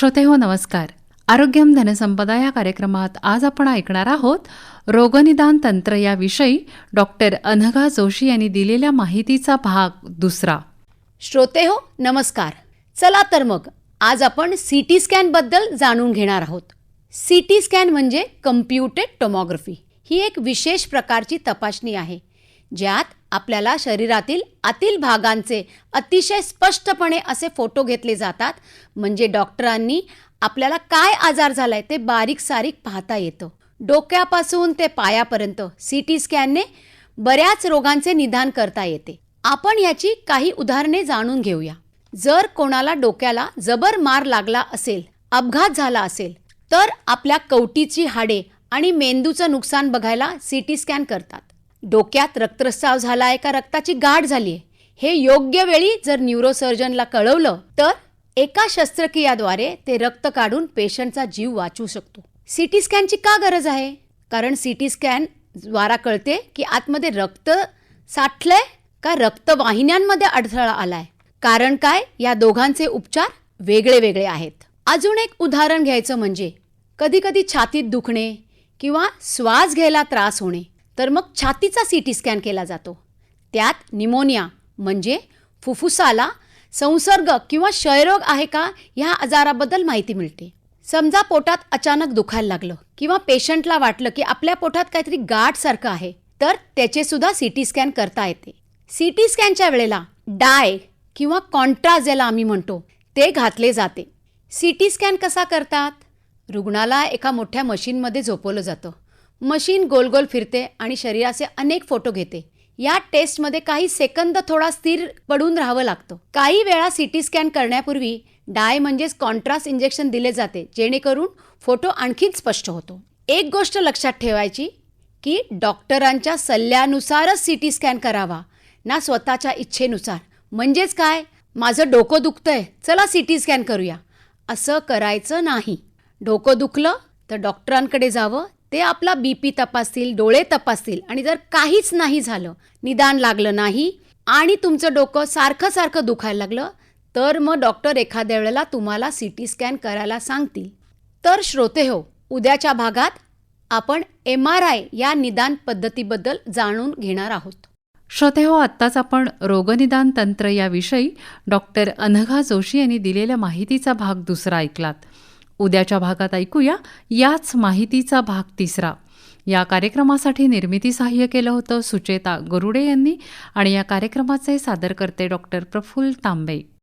श्रोते हो नमस्कार. आरोग्यम धनसंपदा या कार्यक्रमात आज आपण ऐकणार आहोत रोगनिदान तंत्र याविषयी डॉक्टर अनघा जोशी यांनी दिलेल्या माहितीचा भाग दुसरा. श्रोते हो नमस्कार. चला तर मग आज आपण सी टी स्कॅनबद्दल जाणून घेणार आहोत. सी टी स्कॅन म्हणजे कम्प्युटेड टोमोग्राफी. ही एक विशेष प्रकारची तपासणी आहे ज्यात आपल्याला शरीरातील आतील भागांचे अतिशय स्पष्टपणे असे फोटो घेतले जातात. म्हणजे डॉक्टरांनी आपल्याला काय आजार झालाय ते बारीक सारीक पाहता येतं. डोक्यापासून ते पायापर्यंत सी टी स्कॅनने बऱ्याच रोगांचे निदान करता येते. आपण याची काही उदाहरणे जाणून घेऊया. जर कोणाला डोक्याला जबर मार लागला असेल अपघात झाला असेल तर आपल्या कवटीची हाडे आणि मेंदूचं नुकसान बघायला सी टी स्कॅन करतात. डोक्यात रक्तस्राव झालाय का? रक्ताची गाठ झाली हे योग्य वेळी जर न्यूरोसर्जनला कळवलं तर एका शस्त्रक्रियाद्वारे ते रक्त काढून पेशंटचा जीव वाचू शकतो. सिटी स्कॅनची का गरज आहे? कारण सिटी स्कॅन द्वारा कळते की आतमध्ये रक्त साठलंय का रक्तवाहिन्यांमध्ये अडथळा आलाय. कारण काय? या दोघांचे उपचार वेगळे वेगळे आहेत. अजून एक उदाहरण घ्यायचं म्हणजे कधी कधी छातीत दुखणे किंवा श्वास घ्यायला त्रास होणे. तर मग छातीचा सी टी स्कॅन केला जातो. त्यात निमोनिया म्हणजे फुफ्फुसाला संसर्ग किंवा क्षयरोग आहे का ह्या आजाराबद्दल माहिती मिळते. समजा पोटात अचानक दुखायला लागलं किंवा पेशंटला वाटलं की आपल्या पोटात काहीतरी गाठसारखं आहे तर त्याचे सुद्धा सी टी स्कॅन करता येते. सी टी स्कॅनच्या वेळेला डाय किंवा कॉन्ट्रास्ट ज्याला आम्ही म्हणतो ते घातले जाते. सी टी स्कॅन कसा करतात? रुग्णाला एका मोठ्या मशीनमध्ये झोपवलं जातं. मशीन गोल गोल फिरते आणि शरीराचे अनेक फोटो घेते. या टेस्टमध्ये काही सेकंद थोडा स्थिर पडून राहावं लागतं. काही वेळा सिटी स्कॅन करण्यापूर्वी डाय म्हणजेच कॉन्ट्रास्ट इंजेक्शन दिले जाते जेणेकरून फोटो आणखीन स्पष्ट होतो. एक गोष्ट लक्षात ठेवायची की डॉक्टरांच्या सल्ल्यानुसारच सी टी स्कॅन करावा ना स्वतःच्या इच्छेनुसार. म्हणजेच काय? माझं डोकं दुखतंय चला सी टी स्कॅन करूया. असं करायचं नाही. डोकं दुखलं तर डॉक्टरांकडे जावं ते आपला बी पी तपासतील डोळे तपासतील आणि जर काहीच नाही झालं निदान लागलं नाही आणि तुमचं डोकं सारखं सारखं दुखायला लागलं तर मग डॉक्टर एखाद्या वेळेला तुम्हाला सी टी स्कॅन करायला सांगतील. तर श्रोते हो उद्याच्या भागात आपण एम आर आय या निदान पद्धतीबद्दल जाणून घेणार आहोत. श्रोते हो आत्ताच आपण रोगनिदान तंत्र याविषयी डॉक्टर अनघा जोशी यांनी दिलेल्या माहितीचा भाग दुसरा ऐकलात. उद्याच्या भागात ऐकूया याच माहितीचा भाग तिसरा. या कार्यक्रमासाठी निर्मिती सहाय्य केलं होतं सुचेता गरुडे यांनी आणि या कार्यक्रमाचे सादरकर्ते डॉक्टर प्रफुल्ल तांबे.